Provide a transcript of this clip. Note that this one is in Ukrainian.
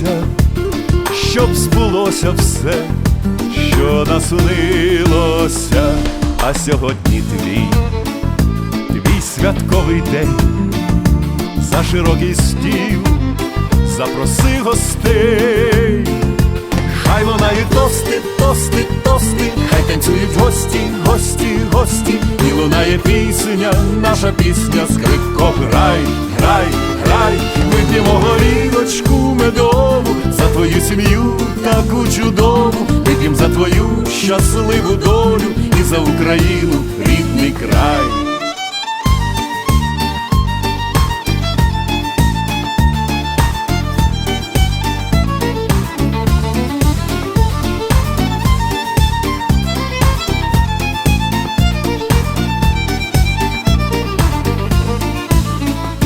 любилося, щоб збулося все, що наснилося, а сьогодні твій твій святковий день, за широкий стіл, запроси гостей, хай лунають тости, тости, тости, хай танцюють гості, гості, гості, і лунає пісня, наша пісня, скрипко, грай, грай, грай, вип'ємо за твою сім'ю таку чудову, вип'єм за твою щасливу долю і за Україну.